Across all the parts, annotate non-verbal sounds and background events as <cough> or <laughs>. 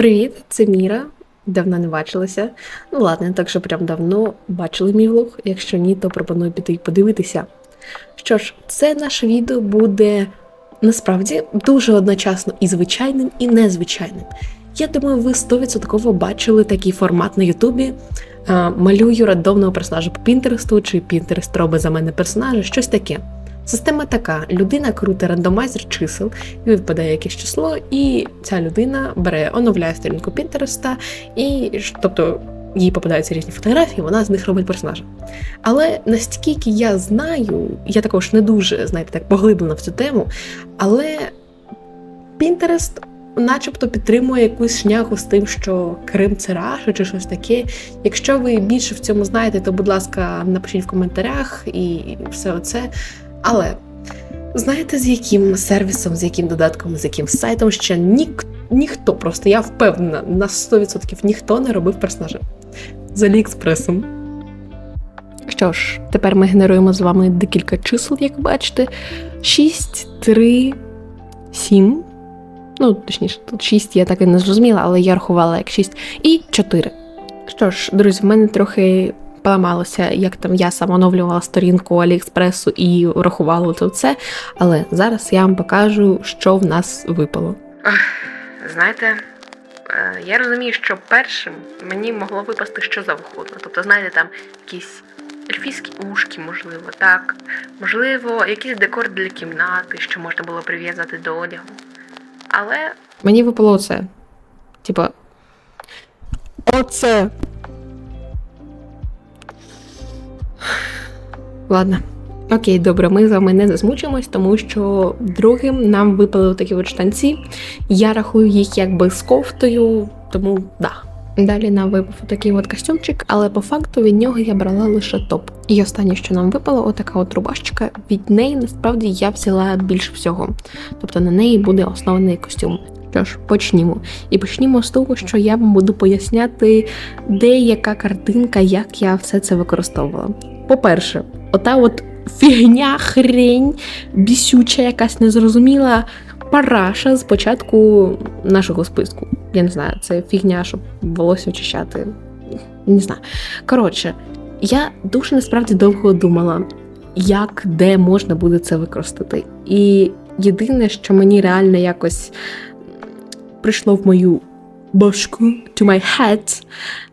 Привіт, це Міра. Давно не бачилися. Ну ладно, так що прям давно бачили мій влог. Якщо ні, то пропоную піти і подивитися. Що ж, це наше відео буде насправді дуже одночасно і звичайним, і незвичайним. Я думаю, ви 100% бачили такий формат на Ютубі. Малюю рандомного персонажа по Пінтересту, чи Пінтерест робить за мене персонажа, щось таке. Система така: людина крутить рандомайзер чисел, і випадає якесь число, і ця людина бере, оновляє сторінку Пінтереста, і тобто їй попадаються різні фотографії, вона з них робить персонажа. Але наскільки я знаю, я також не дуже, знаєте, так поглиблена в цю тему, але Pinterest начебто підтримує якусь шняху з тим, що Крим це Раша чи щось таке. Якщо ви більше в цьому знаєте, то будь ласка, напишіть в коментарях і все оце. Але знаєте, з яким сервісом, з яким додатком, з яким сайтом ще нік, ніхто просто, я впевнена, на 100% ніхто не робив персонажа. З Аліекспресом. Що ж, тепер ми генеруємо з вами декілька чисел, як бачите. 6, 3, 7. Ну, точніше, тут 6 я так і не зрозуміла, але я рахувала як 6. І 4. Що ж, друзі, в мене трохи поламалося, як там я сам оновлювала сторінку Аліекспресу і рахувала це все. Але зараз я вам покажу, що в нас випало. Знаєте, е, я розумію, що першим мені могло випасти що завгодно. Тобто, знаєте, там якісь ельфійські ушки, можливо, так. Можливо, якийсь декор для кімнати, що можна було прив'язати до одягу. Але Мені випало це. Типа. Оце. Ладно. Окей, добре, ми з вами не засмучимось, тому що другим нам випали такі от штанці. Я рахую їх якби з кофтою, тому да. Далі нам випав такий от костюмчик, але по факту від нього я брала лише топ. І останнє, що нам випало, отака от рубашечка. Від неї насправді я взяла більше всього. Тобто на неї буде основний костюм. Що ж, почнімо. І почнімо з того, що я вам буду поясняти, де яка картинка, як я все це використовувала. По-перше, ота от фігня, хрень, бісюча, якась незрозуміла параша з початку нашого списку. Я не знаю, це фігня, щоб волосся очищати. Не знаю. Коротше, я дуже насправді довго думала, як де можна буде це використати. І єдине, що мені реально якось прийшло в мою башку, to my head,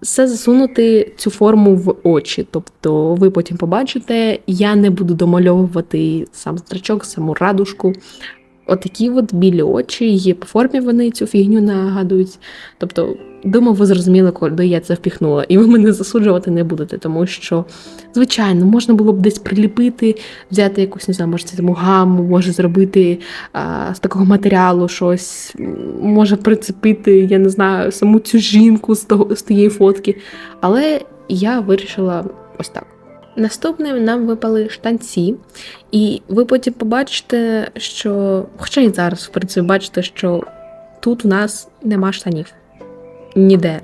це засунути цю форму в очі. Тобто ви потім побачите, я не буду домальовувати сам зрачок, саму радужку. Отакі от білі очі, є по формі вони цю фігню нагадують. Тобто, думаю, ви зрозуміли, коли я це впіхнула, і ви мене засуджувати не будете, тому що, звичайно, можна було б десь приліпити, взяти якусь, не знаю, може, це гаму, може зробити а, з такого матеріалу щось, може прицепити, я не знаю, саму цю жінку з, того, з тієї фотки. Але я вирішила ось так. Наступним нам випали штанці, і ви потім побачите, що, хоча і зараз, в принципі, бачите, що тут в нас нема штанів. Ніде.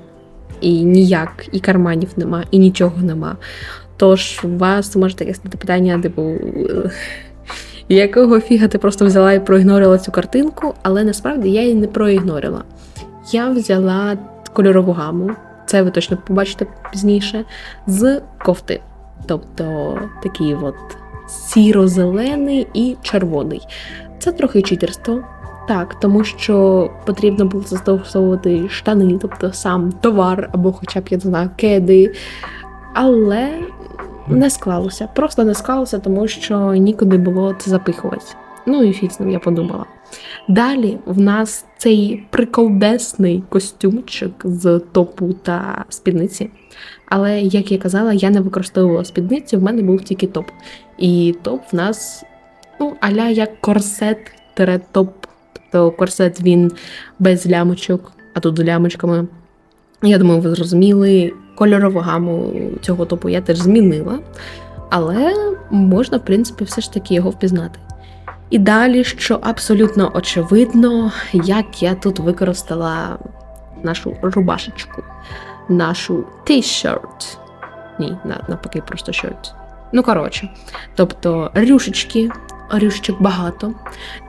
І ніяк, і карманів нема, і нічого нема. Тож у вас може таке стати питання, типу, якого фіга ти просто взяла і проігнорила цю картинку, але насправді я її не проігнорила. Я взяла кольорову гаму, це ви точно побачите пізніше, з кофти. Тобто такий от сіро-зелений і червоний. Це трохи читерство. Так, тому що потрібно було застосовувати штани, тобто сам товар, або хоча б я не знаю, кеди. Але не склалося. Просто не склалося, тому що нікуди було це запихувати. Ну і фіг з ним, я подумала. Далі в нас цей приколдесний костюмчик з топу та спідниці. Але, як я казала, я не використовувала спідниці, в мене був тільки топ. І топ в нас, ну, аля як корсет топ. Тобто корсет він без лямочок, а тут з лямочками. Я думаю, ви зрозуміли, кольорову гаму цього топу я теж змінила. Але можна, в принципі, все ж таки його впізнати. І далі, що абсолютно очевидно, як я тут використала нашу рубашечку, нашу t-shirt. Ні, навпаки, просто shirt. Ну, коротше, тобто рюшечки, рюшечок багато.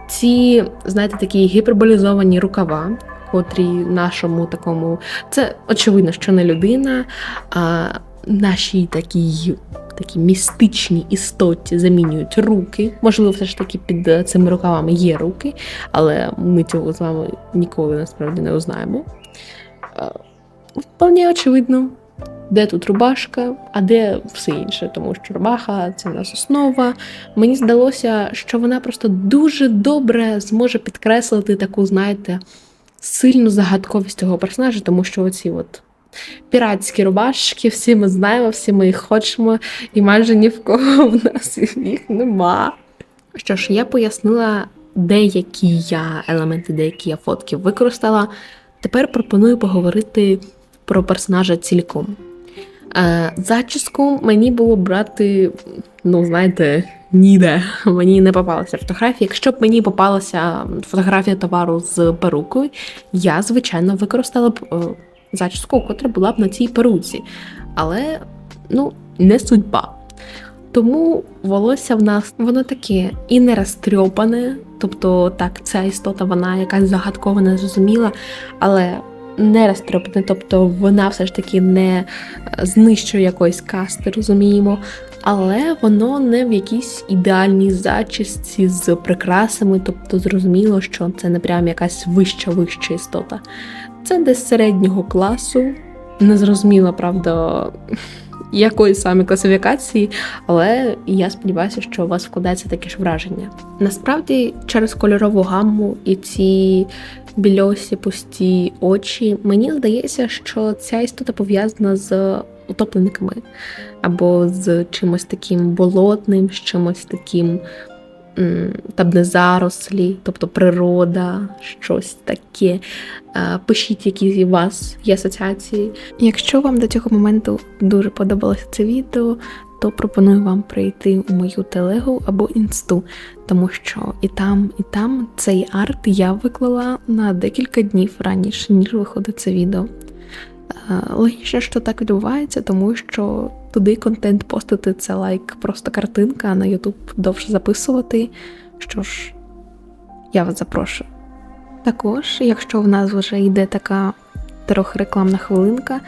Ці, знаєте, такі гіперболізовані рукава, котрі нашому такому. Це очевидно, що не людина, а нашій такій. Такі містичні істоті замінюють руки. Можливо, все ж таки під е, цими рукавами є руки, але ми цього з вами ніколи насправді не узнаємо. Е, Вполне очевидно, де тут рубашка, а де все інше, тому що рубаха це в нас основа. Мені здалося, що вона просто дуже добре зможе підкреслити таку, знаєте, сильну загадковість цього персонажа, тому що оці от піратські рубашки, всі ми знаємо, всі ми їх хочемо, і майже ні в кого в нас їх нема. Що ж, я пояснила, деякі я елементи, деякі я фотки використала. Тепер пропоную поговорити про персонажа цілком. Е, зачіску мені було брати, ну, знаєте, ніде. Мені не попалася фотографія. Якщо б мені попалася фотографія товару з перукою, я, звичайно, використала б е, зачіску, котра була б на цій перуці. Але ну, не судьба. Тому волосся в нас воно таке і не розтрьопане, тобто так, ця істота, вона якась загадкова, незрозуміла, але не розтрьопане, тобто вона все ж таки не знищує якоїсь касти, розуміємо. Але воно не в якійсь ідеальній зачісці з прикрасами, тобто зрозуміло, що це не прям якась вища вища істота. Це десь середнього класу, незрозуміла, правда, якої саме класифікації, але я сподіваюся, що у вас вкладається таке ж враження. Насправді, через кольорову гамму і ці більосі пусті очі, мені здається, що ця істота пов'язана з утопленниками або з чимось таким болотним, з чимось таким там не зарослі, тобто природа, щось таке. Е, Пишіть, які у вас є асоціації. Якщо вам до цього моменту дуже подобалося це відео, то пропоную вам прийти у мою телегу або інсту, тому що і там, і там цей арт я виклала на декілька днів раніше, ніж виходить це відео. Е, Логічно, що так відбувається, тому що туди контент постити це лайк, просто картинка, а на YouTube довше записувати. Що ж, я вас запрошую. Також, якщо в нас вже йде така трохи рекламна хвилинка,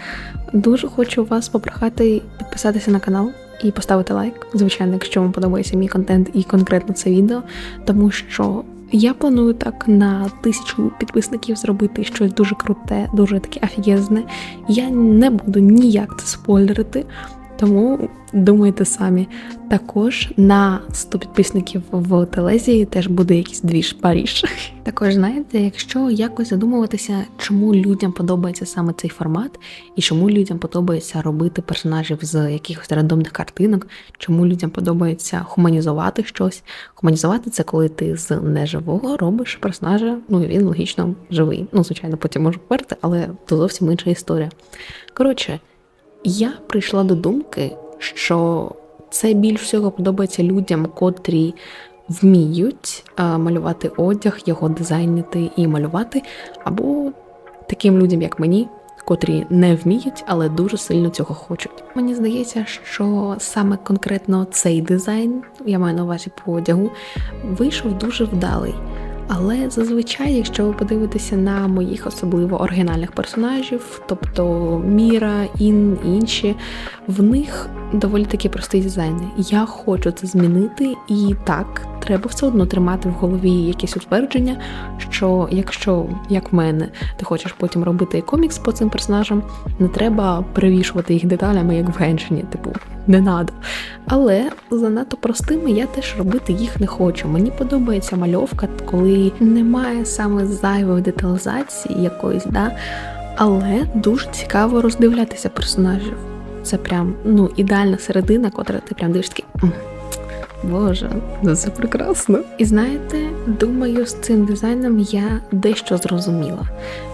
дуже хочу вас попрохати підписатися на канал і поставити лайк. Звичайно, якщо вам подобається мій контент і конкретно це відео, тому що я планую так на тисячу підписників зробити щось дуже круте, дуже таке офігезне. Я не буду ніяк це спойлерити, тому думайте самі. Також на 100 підписників в телезі теж буде якийсь двіж Паріж. <laughs> Також знаєте, якщо якось задумуватися, чому людям подобається саме цей формат, і чому людям подобається робити персонажів з якихось рандомних картинок, чому людям подобається хуманізувати щось. Хуманізувати це коли ти з неживого робиш персонажа, ну і він логічно живий. Ну, звичайно, потім можу поверти, але то зовсім інша історія. Коротше, я прийшла до думки, що це більш всього подобається людям, котрі вміють малювати одяг, його дизайнити і малювати, або таким людям, як мені, котрі не вміють, але дуже сильно цього хочуть. Мені здається, що саме конкретно цей дизайн, я маю на увазі по одягу, вийшов дуже вдалий. Але зазвичай, якщо ви подивитеся на моїх особливо оригінальних персонажів, тобто Міра, Ін і інші, в них доволі такі прості дизайни. Я хочу це змінити, і так, треба все одно тримати в голові якесь утвердження, що якщо, як в мене, ти хочеш потім робити комікс по цим персонажам, не треба перевішувати їх деталями, як в Геншині, типу, не надо. Але занадто простими я теж робити їх не хочу. Мені подобається мальовка, коли немає саме зайвої деталізації якоїсь, да? але дуже цікаво роздивлятися персонажів. Це прям ну, ідеальна середина, котра ти прям дивишся такий. «М, Боже, ну це прекрасно. І знаєте, думаю, з цим дизайном я дещо зрозуміла.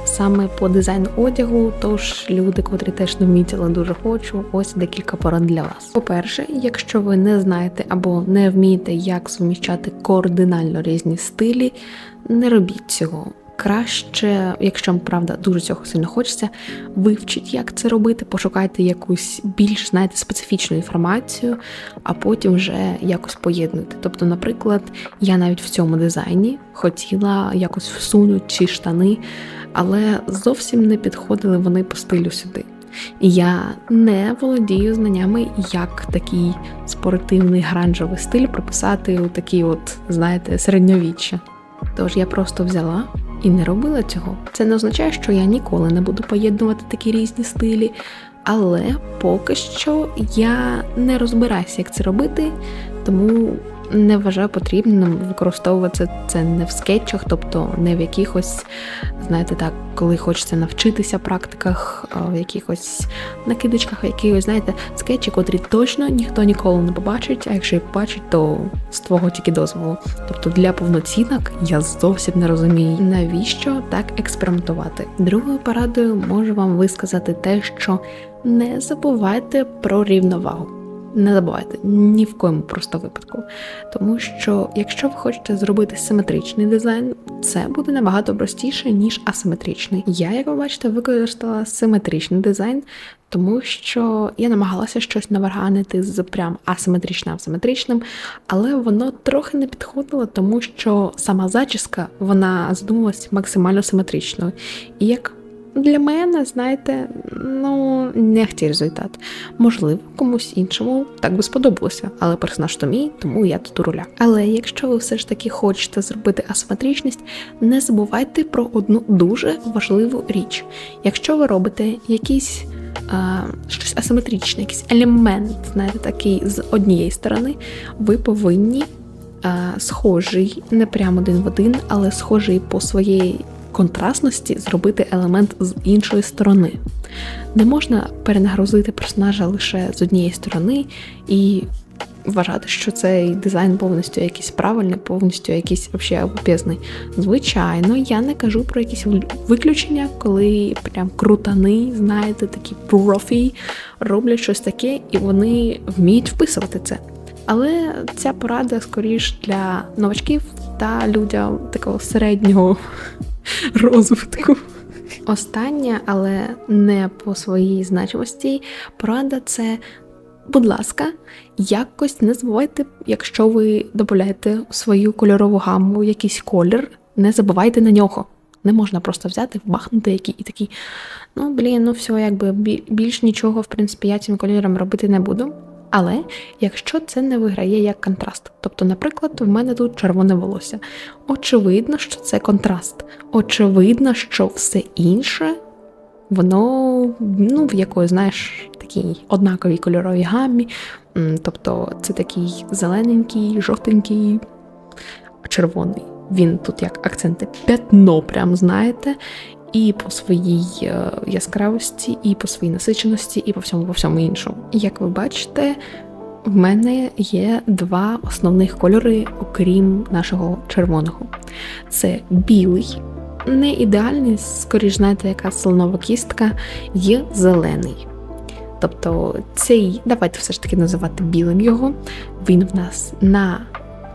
Саме по дизайну одягу, тож люди, котрі теж не вміють, дуже хочу, ось декілька порад для вас. По-перше, якщо ви не знаєте або не вмієте, як суміщати кардинально різні стилі, не робіть цього. Краще, якщо вам правда дуже цього сильно хочеться, вивчіть, як це робити, пошукайте якусь більш знаєте, специфічну інформацію, а потім вже якось поєднуйте. Тобто, наприклад, я навіть в цьому дизайні хотіла якось всунути ці штани, але зовсім не підходили вони по стилю сюди. Я не володію знаннями, як такий спортивний гранжовий стиль прописати у такий, от, знаєте, середньовіччя. Тож я просто взяла і не робила цього. Це не означає, що я ніколи не буду поєднувати такі різні стилі. Але поки що я не розбираюся, як це робити, тому не вважаю потрібним використовувати це не в скетчах, тобто не в якихось, знаєте, так, коли хочеться навчитися практиках, в якихось накидочках, якихось, знаєте, скетчі, котрі точно ніхто ніколи не побачить, а якщо і побачить, то з твого тільки дозволу. Тобто для повноцінок я зовсім не розумію, навіщо так експериментувати. Другою порадою можу вам висказати те, що не забувайте про рівновагу. Не забувайте ні в коєму просто випадку. Тому що, якщо ви хочете зробити симетричний дизайн, це буде набагато простіше, ніж асиметричний. Я, як ви бачите, використала симетричний дизайн, тому що я намагалася щось наварганити з прям асиметричним асиметричним, але воно трохи не підходило, тому що сама зачіска вона задумувалась максимально симетричною. І як для мене, знаєте, ну не хотів результат. Можливо, комусь іншому так би сподобалося, але персонаж то мій, тому я тут у руля. Але якщо ви все ж таки хочете зробити асиметричність, не забувайте про одну дуже важливу річ. Якщо ви робите якийсь а, щось асиметричне, якийсь елемент, знаєте, такий з однієї сторони, ви повинні. Схожий, не прямо один в один, але схожий по своїй контрастності зробити елемент з іншої сторони. Не можна перенагрузити персонажа лише з однієї сторони і вважати, що цей дизайн повністю якийсь правильний, повністю якийсь взагалі об'язний. Звичайно, я не кажу про якісь виключення, коли прям крутани, знаєте, такі профі роблять щось таке, і вони вміють вписувати це. Але ця порада скоріш для новачків та людям такого середнього <laughs> розвитку. Остання, але не по своїй значимості, порада це, будь ласка, якось не забувайте, якщо ви додаєте свою кольорову гамму якийсь колір, не забувайте на нього. Не можна просто взяти, вбахнути який і такий. Ну, блін, ну все, якби більш нічого, в принципі, я цим кольором робити не буду. Але якщо це не виграє як контраст, тобто, наприклад, в мене тут червоне волосся, очевидно, що це контраст. Очевидно, що все інше, воно ну, в якої, знаєш, такій однаковій кольоровій гамі. Тобто це такий зелененький, жовтенький, червоний. Він тут як акценти п'ятно, прям знаєте і по своїй е, яскравості, і по своїй насиченості, і по всьому по всьому іншому. Як ви бачите, в мене є два основних кольори, окрім нашого червоного. Це білий, не ідеальний, скоріш знаєте, яка слонова кістка, є зелений. Тобто цей, давайте все ж таки називати білим його. Він в нас на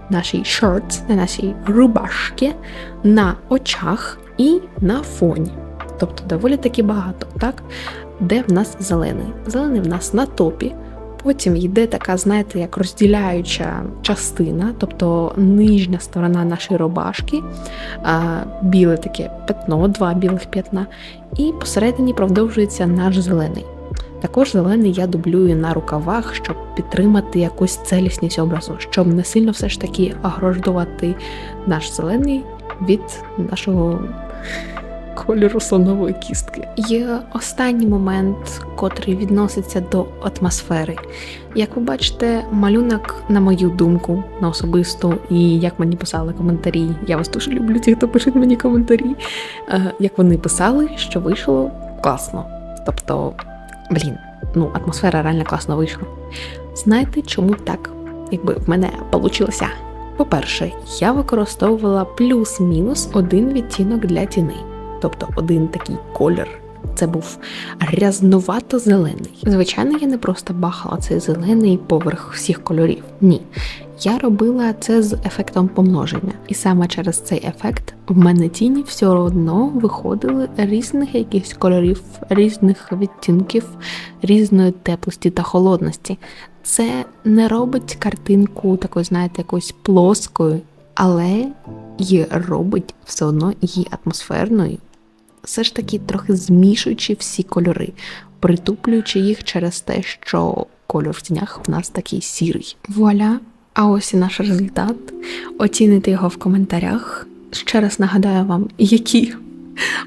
нашій шорт, на нашій рубашці, на очах і на фоні. Тобто доволі таки багато, так? Де в нас зелений? Зелений в нас на топі. Потім йде така, знаєте, як розділяюча частина, тобто нижня сторона нашої рубашки, біле таке пятно, два білих п'ятна, і посередині продовжується наш зелений. Також зелений я дублюю на рукавах, щоб підтримати якусь целісність образу, щоб не сильно все ж таки ограждувати наш зелений від нашого кольору слонової кістки. Є останній момент, котрий відноситься до атмосфери. Як ви бачите, малюнок, на мою думку, на особисту, і як мені писали коментарі, я вас дуже люблю, ті, хто пишуть мені коментарі. Е, як вони писали, що вийшло класно. Тобто, блін, ну атмосфера реально класно вийшла. Знаєте, чому так? Якби в мене вийшло? По-перше, я використовувала плюс-мінус один відтінок для тіней тобто один такий колір. Це був грязновато-зелений. Звичайно, я не просто бахала цей зелений поверх всіх кольорів. Ні. Я робила це з ефектом помноження, і саме через цей ефект в мене тіні все одно виходили різних якихось кольорів, різних відтінків, різної теплості та холодності. Це не робить картинку такою, знаєте, якоюсь плоскою, але і робить все одно її атмосферною, все ж таки трохи змішуючи всі кольори, притуплюючи їх через те, що кольор в тінях в нас такий сірий. Вуаля! А ось і наш результат. Оціните його в коментарях. Ще раз нагадаю вам, які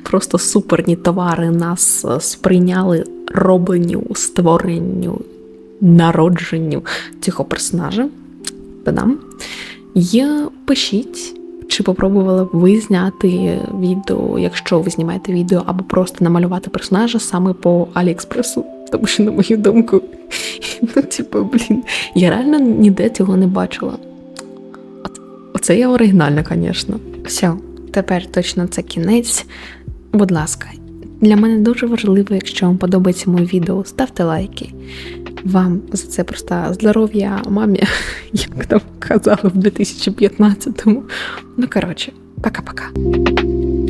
просто суперні товари нас сприйняли робленню, створенню, народженню цього персонажа. Та-дам. І пишіть, чи попробували ви зняти відео, якщо ви знімаєте відео, або просто намалювати персонажа саме по Аліекспресу. Тому що, на мою думку, <laughs> ну, типу, блін, я реально ніде цього не бачила. Оце я оригінальна, звісно. Все, тепер точно це кінець. Будь ласка, для мене дуже важливо, якщо вам подобається моє відео, ставте лайки. Вам за це просто здоров'я мамі, <laughs> як там казали в 2015-му. Ну, коротше, пока-пока.